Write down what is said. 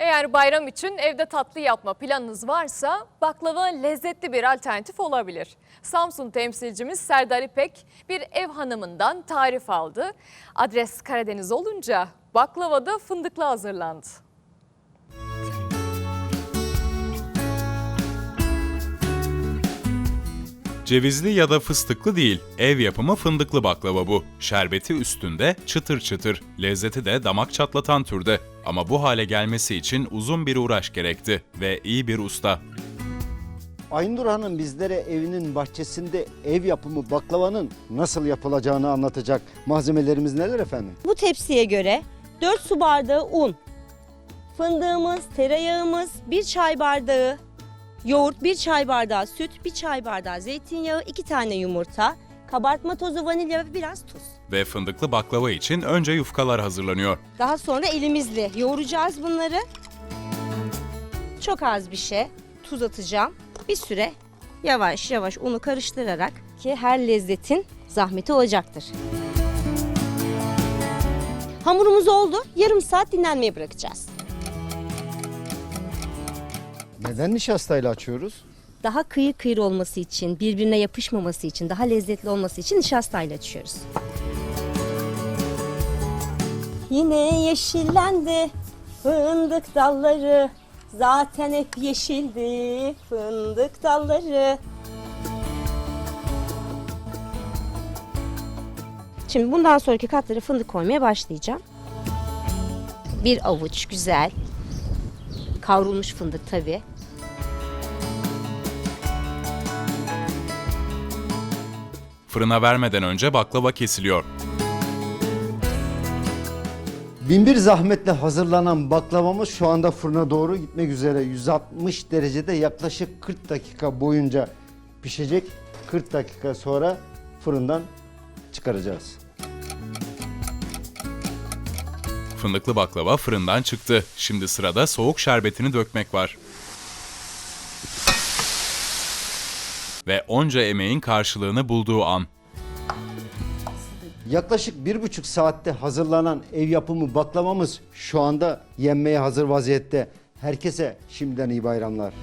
Eğer bayram için evde tatlı yapma planınız varsa baklava lezzetli bir alternatif olabilir. Samsun temsilcimiz Serdar İpek bir ev hanımından tarif aldı. Adres Karadeniz olunca baklava da fındıklı hazırlandı. Cevizli ya da fıstıklı değil, ev yapımı fındıklı baklava bu. Şerbeti üstünde çıtır çıtır, lezzeti de damak çatlatan türde. Ama bu hale gelmesi için uzun bir uğraş gerekti ve iyi bir usta. Aynur Hanım bizlere evinin bahçesinde ev yapımı baklavanın nasıl yapılacağını anlatacak. Malzemelerimiz neler efendim? Bu tepsiye göre 4 su bardağı un, fındığımız, tereyağımız, 1 çay bardağı yoğurt, 1 çay bardağı süt, 1 çay bardağı zeytinyağı, 2 tane yumurta, kabartma tozu, vanilya ve biraz tuz. Ve fındıklı baklava için önce yufkalar hazırlanıyor. Daha sonra elimizle yoğuracağız bunları. Çok az bir şey tuz atacağım. Bir süre yavaş yavaş unu karıştırarak ki her lezzetin zahmeti olacaktır. Hamurumuz oldu. Yarım saat dinlenmeye bırakacağız. Neden nişastayla açıyoruz? Daha kıyır kıyır olması için, birbirine yapışmaması için, daha lezzetli olması için nişastayla açıyoruz. Yine yeşillendi fındık dalları. Zaten hep yeşildi fındık dalları. Şimdi bundan sonraki katlara fındık koymaya başlayacağım. Bir avuç güzel kavrulmuş fındık tabii. Fırına vermeden önce baklava kesiliyor. Binbir zahmetle hazırlanan baklavamız şu anda fırına doğru gitmek üzere. 160 derecede yaklaşık 40 dakika boyunca pişecek. 40 dakika sonra fırından çıkaracağız. Fındıklı baklava fırından çıktı. Şimdi sırada soğuk şerbetini dökmek var. Ve onca emeğin karşılığını bulduğu an. Yaklaşık bir buçuk saatte hazırlanan ev yapımı baklavamız şu anda yenmeye hazır vaziyette. Herkese şimdiden iyi bayramlar.